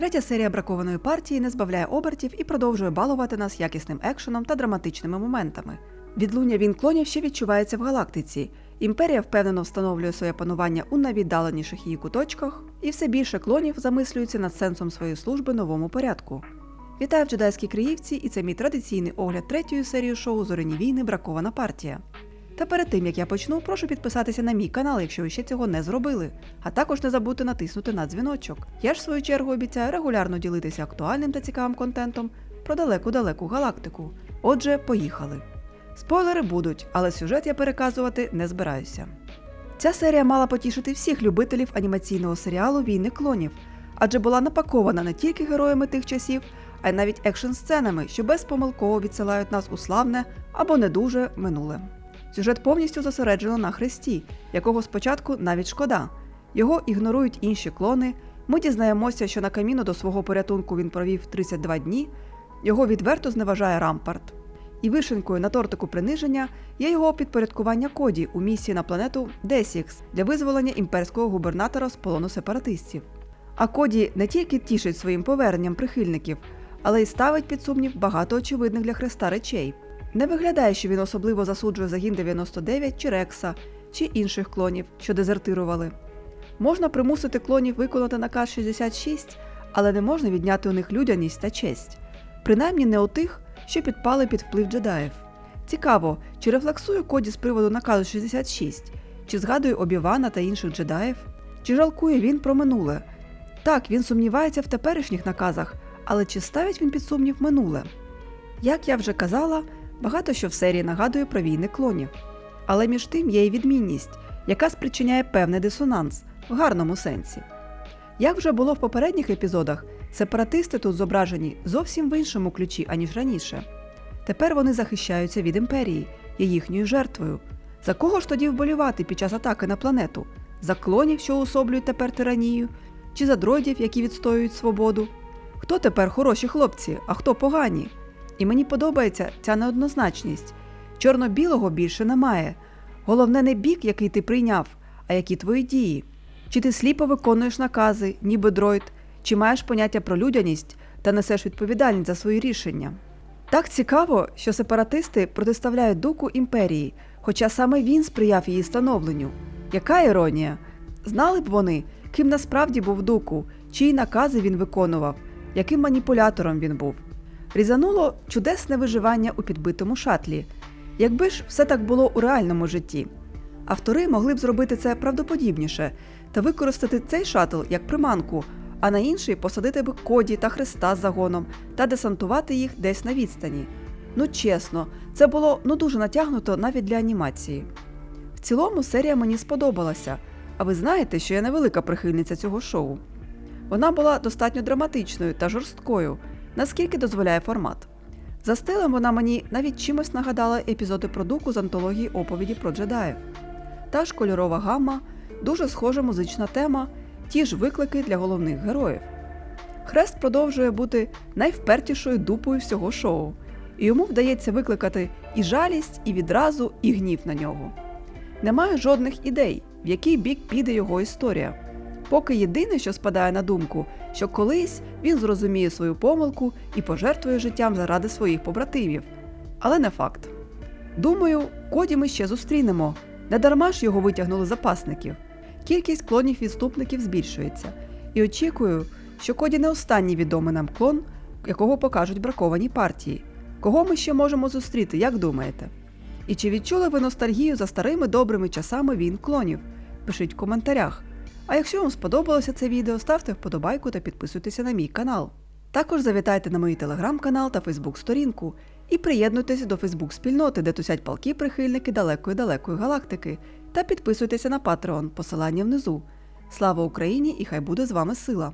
Третя серія бракованої партії не збавляє обертів і продовжує балувати нас якісним екшеном та драматичними моментами. Відлуння він клонів ще відчувається в галактиці. Імперія впевнено встановлює своє панування у найвіддаленіших її куточках, і все більше клонів замислюються над сенсом своєї служби новому порядку. Вітаю в джедайській Криївці, і це мій традиційний огляд третьої серії шоу Зоряні війни Бракована партія. Та перед тим як я почну, прошу підписатися на мій канал, якщо ви ще цього не зробили. А також не забудьте натиснути на дзвіночок. Я ж в свою чергу обіцяю регулярно ділитися актуальним та цікавим контентом про далеку-далеку галактику. Отже, поїхали. Спойлери будуть, але сюжет я переказувати не збираюся. Ця серія мала потішити всіх любителів анімаційного серіалу Війни клонів, адже була напакована не тільки героями тих часів, а й навіть екшн-сценами, що безпомилково відсилають нас у славне або не дуже минуле. Сюжет повністю зосереджено на Христі, якого спочатку навіть шкода. Його ігнорують інші клони. Ми дізнаємося, що на каміну до свого порятунку він провів 32 дні. Його відверто зневажає Рампарт. І вишенкою на тортику приниження є його підпорядкування коді у місії на планету Десікс для визволення імперського губернатора з полону сепаратистів. А коді не тільки тішить своїм поверненням прихильників, але й ставить під сумнів багато очевидних для Христа речей. Не виглядає, що він особливо засуджує загін 99 чи Рекса, чи інших клонів, що дезертирували. Можна примусити клонів виконати наказ 66, але не можна відняти у них людяність та честь. Принаймні не у тих, що підпали під вплив джедаїв. Цікаво, чи рефлексує Коді з приводу наказу 66, чи згадує Обівана та інших джедаїв, чи жалкує він про минуле. Так, він сумнівається в теперішніх наказах, але чи ставить він під сумнів минуле? Як я вже казала, багато що в серії нагадує про війни клонів. Але між тим є й відмінність, яка спричиняє певний дисонанс в гарному сенсі. Як вже було в попередніх епізодах, сепаратисти тут зображені зовсім в іншому ключі, аніж раніше. Тепер вони захищаються від імперії, є їхньою жертвою. За кого ж тоді вболівати під час атаки на планету? За клонів, що уособлюють тепер тиранію, чи за дроїдів, які відстоюють свободу? Хто тепер хороші хлопці, а хто погані? І мені подобається ця неоднозначність. Чорно-білого більше немає. Головне не бік, який ти прийняв, а які твої дії. Чи ти сліпо виконуєш накази, ніби дроїд, чи маєш поняття про людяність та несеш відповідальність за свої рішення? Так цікаво, що сепаратисти протиставляють дуку імперії, хоча саме він сприяв її становленню. Яка іронія? Знали б вони, ким насправді був дуку, чиї накази він виконував, яким маніпулятором він був. Різануло чудесне виживання у підбитому шатлі. Якби ж все так було у реальному житті. Автори могли б зробити це правдоподібніше та використати цей шатл як приманку, а на інший посадити б коді та хреста з загоном та десантувати їх десь на відстані. Ну чесно, це було ну дуже натягнуто навіть для анімації. В цілому серія мені сподобалася, а ви знаєте, що я невелика прихильниця цього шоу. Вона була достатньо драматичною та жорсткою, наскільки дозволяє формат. За стилем вона мені навіть чимось нагадала епізоди про дуку з антології оповіді про джедаїв. Та ж кольорова гамма, дуже схожа музична тема, ті ж виклики для головних героїв. Хрест продовжує бути найвпертішою дупою всього шоу, і йому вдається викликати і жалість, і відразу, і гнів на нього. Немає жодних ідей, в який бік піде його історія. Поки єдине, що спадає на думку, що колись він зрозуміє свою помилку і пожертвує життям заради своїх побратимів. Але не факт. Думаю, коді ми ще зустрінемо. Не дарма ж його витягнули запасників. Кількість клонів відступників збільшується. І очікую, що коді не останній відомий нам клон, якого покажуть браковані партії. Кого ми ще можемо зустріти, як думаєте? І чи відчули ви ностальгію за старими добрими часами війн клонів? Пишіть в коментарях. А якщо вам сподобалося це відео, ставте вподобайку та підписуйтеся на мій канал. Також завітайте на мій телеграм-канал та фейсбук-сторінку і приєднуйтеся до фейсбук-спільноти, де тусять палки прихильники далекої далекої галактики, та підписуйтеся на Patreon, посилання внизу. Слава Україні і хай буде з вами сила!